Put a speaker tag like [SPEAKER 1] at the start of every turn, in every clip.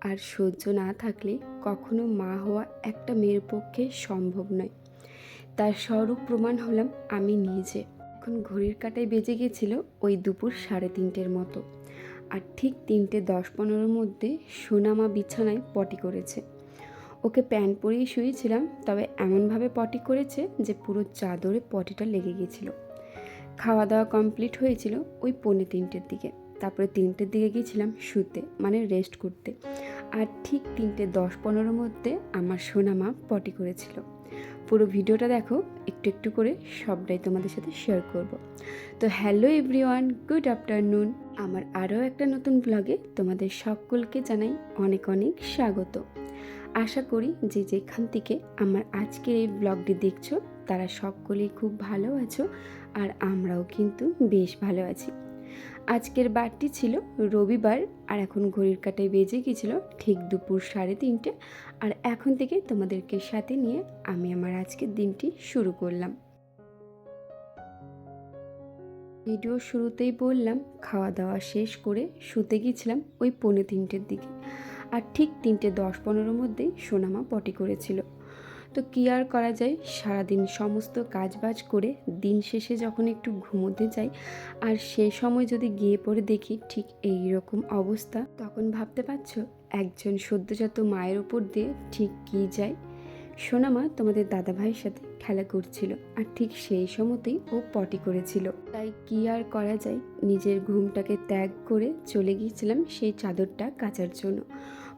[SPEAKER 1] আর সহ্য না থাকলে কখনো মা হওয়া একটা মেয়ের পক্ষে সম্ভব নয়। তার স্বরূপ প্রমাণ হলাম আমি নিজে। এখন ঘড়ির কাটায় বেজে গেছিল ওই দুপুর সাড়ে তিনটের মতো। আর ঠিক তিনটে দশ পনেরোর মধ্যে সোনামা বিছানায় পটি করেছে। ওকে প্যান্ট পরেই শুয়েছিলাম, তবে এমনভাবে পটি করেছে যে পুরো চাদরে পটিটা লেগে গেছিল। খাওয়া দাওয়া কমপ্লিট হয়েছিল ওই পৌনে তিনটের দিকে। তারপরে তিনটের দিকে গিয়েছিলাম শুতে মানে রেস্ট করতে। আর ঠিক তিনটে দশ পনেরোর মধ্যে আমার সোনামা পটি করেছিল। পুরো ভিডিওটা দেখো, একটু একটু করে সবটাই তোমাদের সাথে শেয়ার করব। তো হ্যালো এভরিওয়ান গুড আফটারনুন আমার আরও একটা নতুন ব্লগে তোমাদের সকলকে জানাই অনেক অনেক স্বাগত। আশা করি যে যেখান থেকে আমার আজকের এই ব্লগটি দেখছ, তারা সকলেই খুব ভালো আছো, আর আমরাও কিন্তু বেশ ভালো আছি। আজকের বারটি ছিল রবিবার আর এখন ঘড়ির কাটায় বেজে গিয়েছিল ঠিক দুপুর সাড়ে তিনটে। আর এখন থেকে তোমাদেরকে সাথে নিয়ে আমি আমার আজকের দিনটি শুরু করলাম। ভিডিও শুরুতেই বললাম খাওয়া দাওয়া শেষ করে শুতে গিয়েছিলাম ওই পৌনে তিনটের দিকে। আর ঠিক তিনটে দশ পনেরোর মধ্যেই সোনামা পটি করেছিল। তো কী আর করা যায়? সারাদিন সমস্ত কাজবাজ করে দিন শেষে যখন একটু ঘুমোতে যাই, আর সে সময় যদি গিয়ে পড়ে দেখি ঠিক এই রকম অবস্থা, তখন ভাবতে পারছ একজন সদ্যজাত মায়ের ওপর দিয়ে ঠিক কী যায়? সোনামা তোমাদের দাদা ভাইয়ের সাথে খেলা করছিল, আর ঠিক সেই সময়তেই ও পটি করেছিল। তাই কি আর করা যায়? নিজের ঘুমটাকে ত্যাগ করে চলে গিয়েছিলাম সেই চাদরটা কাচার জন্য।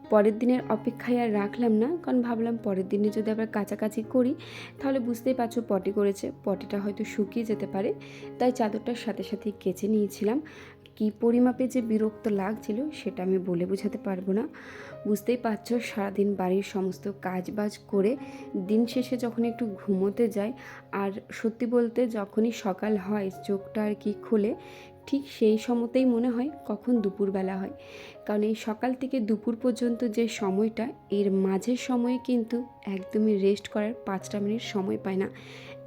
[SPEAKER 1] পরের দিনের অপেক্ষায় আর রাখলাম না, কারণ ভাবলাম পরের দিনে যদি আবার কাছাকাছি করি, তাহলে বুঝতেই পারছ পটি করেছে। পটিটা হয়তো শুকিয়ে যেতে পারে, তাই চাদরটার সাথে সাথে কেচে নিয়েছিলাম। কী পরিমাপে যে বিরক্ত লাগছিল, সেটা আমি বলে বোঝাতে পারব না। বুঝতেই পারছ, সারাদিন বাড়ির সমস্ত কাজ বাজ করে দিন শেষে যখন একটু ঘুমোতে যাই, আর সত্যি বলতে যখনই সকাল হয়, চোখটা আর কি খুলে ঠিক সেই সময়তেই মনে হয় কখন দুপুরবেলা হয়। কারণ এই সকাল থেকে দুপুর পর্যন্ত যে সময়টা, এর মাঝের সময়ে কিন্তু একদমই রেস্ট করার পাঁচটা মিনিট সময় পায় না।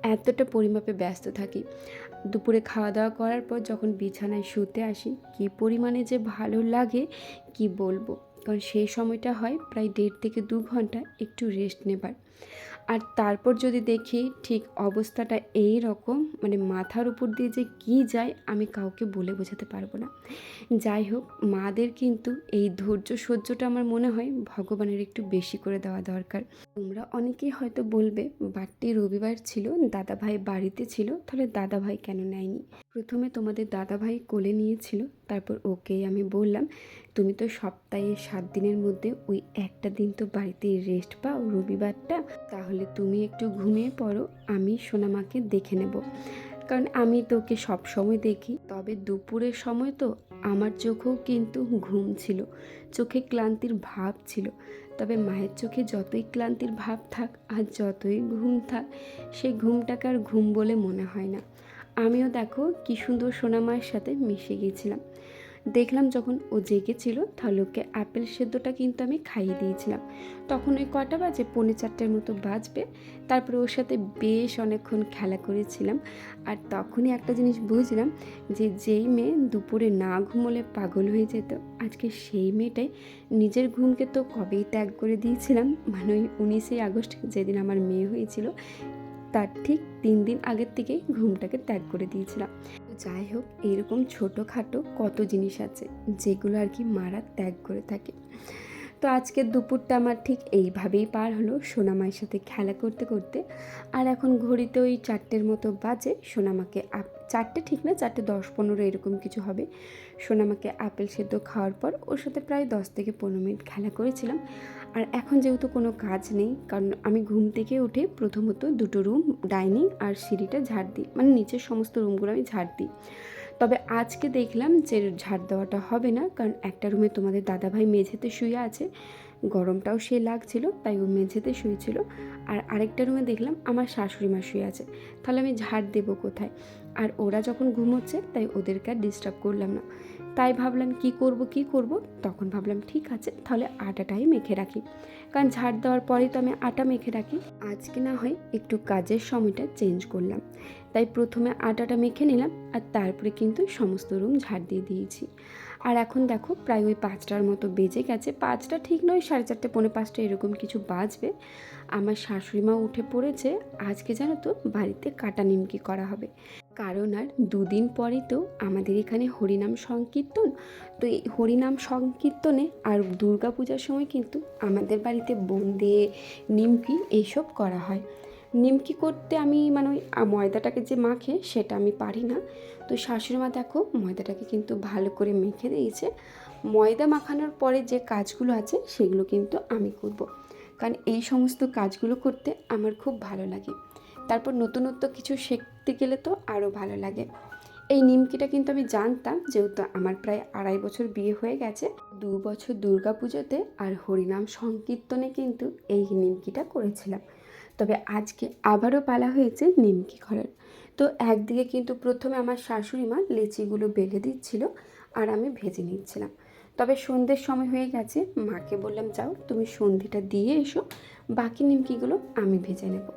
[SPEAKER 1] এতটা পরিমাপে ব্যস্ত থাকি। দুপুরে খাওয়া দাওয়া করার পর যখন বিছানায় শুতে আসি, কি পরিমাণে যে ভালো লাগে, কি বলব? কারণ সেই সময়টা হয় প্রায় দেড় থেকে দু ঘণ্টা একটু রেস্ট নেবার। আর তারপর যদি দেখি ঠিক অবস্থাটা এই রকম মানে মাথার উপর দিয়ে যে কী যায় আমি কাউকে বলে বোঝাতে পারব না। যাই হোক, মাদের কিন্তু এই ধৈর্য সহ্যটা আমার মনে হয় ভগবানের একটু বেশি করে দেওয়া দরকার। তোমরা অনেকেই হয়তো বলবে, বাড়তি রবিবার ছিল দাদা ভাই বাড়িতে ছিল, তাহলে দাদা ভাই কেন নেয়নি? প্রথমে তোমাদের দাদা ভাই কোলে নিয়েছিল, তারপর ওকেই আমি বললাম, তুমি তো সপ্তাহে সাত দিনের মধ্যে ওই একটা দিন তো বাড়িতে রেস্ট পাও রবিবারটা, তাহলে তুমি একটু ঘুমিয়ে পড়ো, আমি সোনামাকে দেখে নেব। কারণ আমি তোকে সব সময় দেখি। তবে দুপুরের সময় তো আমার চোখেও কিন্তু ঘুম ছিল, চোখে ক্লান্তির ভাব ছিল। তবে মায়ের চোখে যতই ক্লান্তির ভাব থাক আর যতই ঘুম থাক সেই ঘুমটাকে আর ঘুম বলে মনে হয় না। আমিও দেখো কি সুন্দর সোনামায়ের সাথে মিশে গিয়েছিলাম দেখলাম যখন ও জেগেছিল, তাহলে ওকে আপেল সেদ্ধটা কিন্তু আমি খাইয়ে দিয়েছিলাম। তখন ওই কটা বাজে, পৌনে চারটের মতো বাজবে। তারপরে ওর সাথে বেশ অনেকক্ষণ খেলা করেছিলাম। আর তখনই একটা জিনিস বুঝলাম যে, যেই মেয়ে দুপুরে না ঘুমোলে পাগল হয়ে যেত, আজকে সেই মেয়েটাই নিজের ঘুমকে তো কবেই ত্যাগ করে দিয়েছিলাম। মানে ওই উনিশে আগস্ট যেদিন আমার মেয়ে হয়েছিল, তার ঠিক তিন দিন আগের থেকেই ঘুমটাকে ত্যাগ করে দিয়েছিলাম। যাই হোক এরকম ছোটোখাটো কত জিনিস আছে যেগুলো আর কি মারা ত্যাগ করে থাকে। তো আজকের দুপুরটা আমার ঠিক এইভাবেই পার হলো সোনামায়ের সাথে খেলা করতে করতে। আর এখন ঘড়িতে ওই চারটের মতো বাজে, সোনামাকে আপ, চারটে ঠিক না, চারটে দশ পনেরো এরকম কিছু হবে। সোনামাকে আপেল সেদ্ধ খাওয়ার পর ওর সাথে প্রায় দশ থেকে পনেরো মিনিট খেলা করেছিলাম। আর এখন যেহেতু কোনো কাজ নেই, কারণ আমি ঘুম থেকে উঠে প্রথমত দুটো রুম, ডাইনিং আর সিঁড়িটা ঝাড় দিই মানে নিচের সমস্ত রুমগুলো আমি ঝাড় দিই। তবে আজকে দেখলাম যে ঝাড় দেওয়াটা হবে না, কারণ একটা রুমে তোমাদের দাদাভাই মেঝেতে শুয়ে আছে। গরমটাও সে লাগছিল, তাই ও মেঝেতে শুয়েছিল। আর আরেকটা রুমে দেখলাম আমার শাশুড়ি মা শুয়ে আছে। তাহলে আমি ঝাড় দেবো কোথায়? আর ওরা যখন ঘুমোচ্ছে, তাই ওদেরকে আর ডিস্টার্ব করলাম না। তাই ভাবলাম কি করব কি করব? তখন ভাবলাম ঠিক আছে, তাহলে আটাটাই মেখে রাখি। কারণ ঝাড় দেওয়ার পরেই তো আমি আটা মেখে রাখি। আজকে না হয় একটু কাজের সময়টা চেঞ্জ করলাম। তাই প্রথমে আটাটা মেখে নিলাম আর তারপরে কিন্তু সমস্ত রুম ঝাড় দিয়ে দিয়েছি। আর এখন দেখো প্রায় ওই পাঁচটার মতো বেজে গেছে। পাঁচটা ঠিক নয়, সাড়ে চারটে, পৌনে পাঁচটা এরকম কিছু বাজবে। আমার শাশুড়ি মা উঠে পড়েছে। আজকে জানো তো বাড়িতে কাটা নিমকি করা হবে। কারণ আর দুদিন পরে তো আমাদের এখানে হরিনাম সংকীর্তন। তো এই হরিনাম সংকীর্তনে আর দুর্গা পূজার সময় কিন্তু আমাদের বাড়িতে বোঁদে নিমকি এইসব করা হয়। নিমকি করতে আমি মানে ওই ময়দাটাকে যে মাখে সেটা আমি পারি না। তো শাশুড়ি মা দেখো ময়দাটাকে কিন্তু ভালো করে মেখে দিয়েছে। ময়দা মাখানোর পরে যে কাজগুলো আছে সেগুলো কিন্তু আমি করব। কারণ এই সমস্ত কাজগুলো করতে আমার খুব ভালো লাগে। তারপর নতুনত্ব কিছু শিখতে গেলে তো আরও ভালো লাগে। এই নিমকিটা কিন্তু আমি জানতাম যেহেতু আমার প্রায় আড়াই বছর বিয়ে হয়ে গেছে। দু বছর দুর্গা পুজোতে আর হরিনাম সংকীর্তনে কিন্তু এই নিমকিটা করেছিলাম। তবে আজকে আবারও পালা হয়েছে নিমকি করার তো একদিকে কিন্তু প্রথমে আমার শাশুড়ি মা লেচিগুলো বেলে দিচ্ছিল আর আমি ভেজে নিচ্ছিলাম। তবে সন্ধ্যের সময় হয়ে গেছে, মাকে বললাম, যাও, তুমি সন্ধ্যেটা দিয়ে এসো, বাকি নিমকিগুলো আমি ভেজে নেব।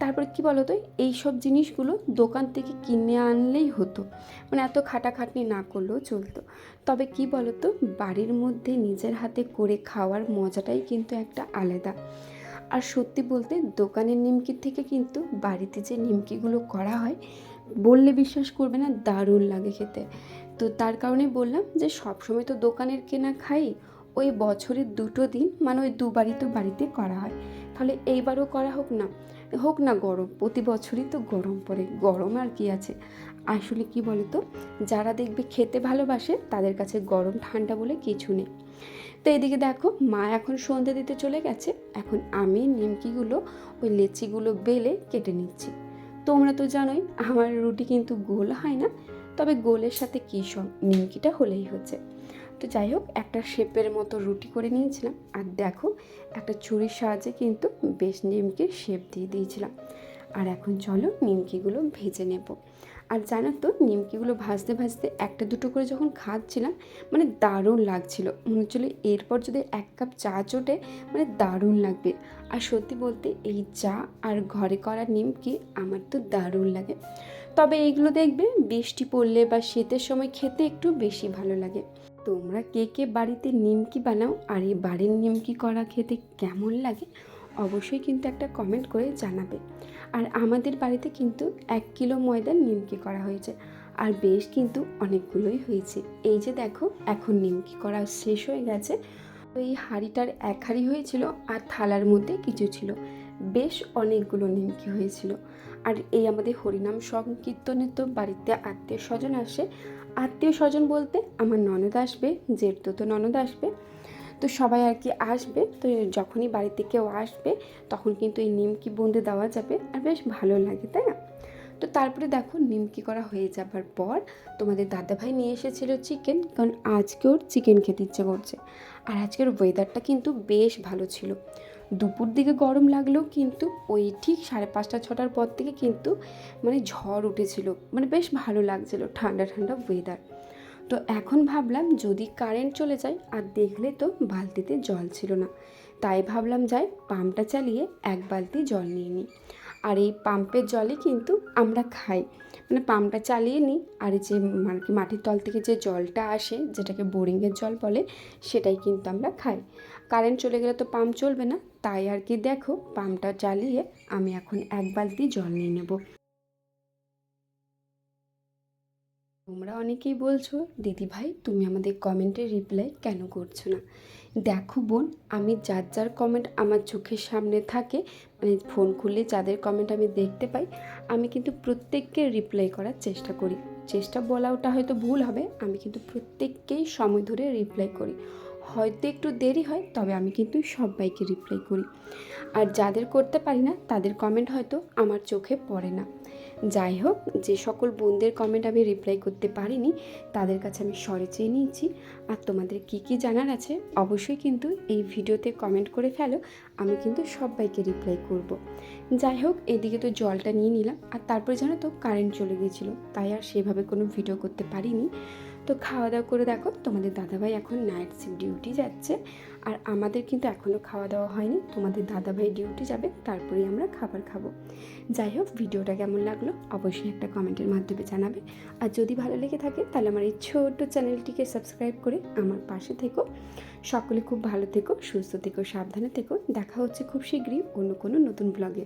[SPEAKER 1] তারপর কি বলো তো এই সব জিনিসগুলো দোকান থেকে কিনে আনলেই হতো। মানে এত খাটাখাটনি না করলেও চলতো। তবে কি বলো তো বাড়ির মধ্যে নিজের হাতে করে খাওয়ার মজাটাই কিন্তু একটা আলাদা। আর সত্যি বলতে, দোকানের নিমকির থেকে কিন্তু বাড়িতে যে নিমকিগুলো করা হয়, বললে বিশ্বাস করবে না, দারুণ লাগে খেতে। তো তার কারণে বললাম যে, সবসময় তো দোকানের কেনা খাই, ওই বছরের দুটো দিন মানে ওই দুবারই তো বাড়িতে করা হয়। তাহলে এইবারও করা হোক না। হোক না গরম, প্রতি বছরই তো গরম পড়ে। গরম আর কি আছে? আসলে কি বলতো? যারা দেখবে খেতে ভালোবাসে, তাদের কাছে গরম ঠান্ডা বলে কিছু নেই। তো এদিকে দেখো, মা এখন সন্ধে দিতে চলে গেছে। এখন আমি নিমকিগুলো, ওই লেচিগুলো বেলে কেটে নিচ্ছি। তোমরা তো জানোই, আমার রুটি কিন্তু গোল হয় না। তবে গোলের সাথে কী সব? নিমকিটা হলেই হচ্ছে। তো যাই হোক, একটা শেপের মতো রুটি করে নিয়েছিলাম। আর দেখো, একটা ছুরির সাহায্যে কিন্তু বেশ নিমকির শেপ দিয়ে দিয়েছিলাম। আর এখন চলো নিমকিগুলো ভেজে নেব। আর জানো তো, নিমকিগুলো ভাজতে ভাজতে একটা দুটো করে যখন খাচ্ছিলাম মানে দারুণ লাগছিল। মনে হচ্ছিল এরপর যদি এক কাপ চা চটে মানে দারুণ লাগবে। আর সত্যি বলতে এই চা আর ঘরে করা নিমকি আমার তো দারুণ লাগে। তবে এইগুলো দেখবে, বৃষ্টি পড়লে বা শীতের সময় খেতে একটু বেশি ভালো লাগে। তোমরা কে কে বাড়িতে নিমকি বানাও আর এই বাড়ির নিমকি করা খেতে কেমন লাগে, অবশ্যই কিন্তু একটা কমেন্ট করে জানাবে। আর আমাদের বাড়িতে কিন্তু এক কিলো ময়দার নিমকি করা হয়েছে আর বেশ কিন্তু অনেকগুলোই হয়েছে। এই যে দেখো, এখন নিমকি করা শেষ হয়ে গেছে। এই হাঁড়িটার এক হাঁড়ি হয়েছিল আর থালার মধ্যে কিছু ছিল। বেশ অনেকগুলো নিমকি হয়েছিল। আর এই আমাদের হরিনাম সংকীর্তনে তো বাড়িতে আত্মীয় স্বজন আসে। আত্মীয় স্বজন বলতে আমার ননদ আসবে জেঠতো তো ননদ আসবে। তো সবাই আর কি আসবে, তো যখনই বাড়িতে কেউ আসবে, তখন কিন্তু এই নিমকি বন্দি দেওয়া যাবে আর বেশ ভালো লাগে, তাই না? তো তারপরে দেখো নিমকি করা হয়ে যাবার পর তোমাদের দাদাভাই নিয়ে এসেছিল চিকেন, কারণ আজকে ওর চিকেন খেতে ইচ্ছে করছে। আর আজকের ওয়েদারটা কিন্তু বেশ ভালো ছিল। দুপুর দিকে গরম লাগলেও কিন্তু ওই ঠিক সাড়ে পাঁচটা, ছটার পর থেকে কিন্তু মানে ঝড় উঠেছিল। মানে বেশ ভালো লাগছিল ঠান্ডা ঠান্ডা ওয়েদার তো এখন ভাবলাম যদি কারেন্ট চলে যায়, আর দেখলে তো বালতিতে জল ছিল না। তাই ভাবলাম যাই পাম্পটা চালিয়ে এক বালতি জল নিয়ে নিই। আর এই পাম্পের জলই কিন্তু আমরা খাই। মানে পাম্পটা চালিয়ে নিই, আর যে মানে মাটির তল থেকে যে জলটা আসে, যেটাকে বোরিংয়ের জল বলে, সেটাই কিন্তু আমরা খাই। কারেন্ট চলে গেলে তো পাম্প চলবে না। তাই আর কি দেখো, পাম্পটা চালিয়ে আমি এখন এক বালতি জল নিয়ে নেব। তোমরা অনেকেই বলছো, দিদি ভাই, তুমি আমাদের কমেন্টের রিপ্লাই কেন করছ না? দেখো বোন, আমি যার যার কমেন্ট আমার চোখের সামনে থাকে মানে ফোন খুললে যাদের কমেন্ট আমি দেখতে পাই, আমি কিন্তু প্রত্যেককে রিপ্লাই করার চেষ্টা করি। চেষ্টা বলা ওটা হয়তো ভুল হবে, আমি কিন্তু প্রত্যেককেই সময় ধরে রিপ্লাই করি। হয়তো একটু দেরি হয়, তবে আমি কিন্তু সবাইকে রিপ্লাই করি। আর যাদের করতে পারি না, তাদের কমেন্ট হয়তো আমার চোখে পড়ে না। যাই হোক, যে সকল বোনদের কমেন্ট আমি রিপ্লাই করতে পারিনি, তাদের কাছে আমি সরে চেয়ে নিয়েছি। আর তোমাদের কি কি জানার আছে, অবশ্যই কিন্তু এই ভিডিওতে কমেন্ট করে ফেলো, আমি কিন্তু সবাইকে রিপ্লাই করব। যাই হোক, এদিকে তো জলটা নিয়ে নিলাম, আর তারপরে জানো তো কারেন্ট চলে গিয়েছিল, তাই আর সেভাবে কোনো ভিডিও করতে পারিনি। তো খাওয়া দাওয়া করে দেখো, তোমাদের দাদাভাই এখন নাইট শিফট ডিউটি যাচ্ছে। আর আমাদের কিন্তু এখনও খাওয়া দাওয়া হয়নি, তোমাদের দাদাভাই ডিউটি যাবে, তারপরেই আমরা খাবার খাব। যাই হোক, ভিডিওটা কেমন লাগল অবশ্যই একটা কমেন্টের মাধ্যমে জানাবে। আর যদি ভালো লেগে থাকে, তাহলে আমার এই ছোট্ট চ্যানেলটিকে সাবস্ক্রাইব করে আমার পাশে থেকো। সকলে খুব ভালো থেকো, সুস্থ থেকো, সাবধানে থেকো। দেখা হচ্ছে খুব শীঘ্রই অন্য কোনো নতুন ব্লগে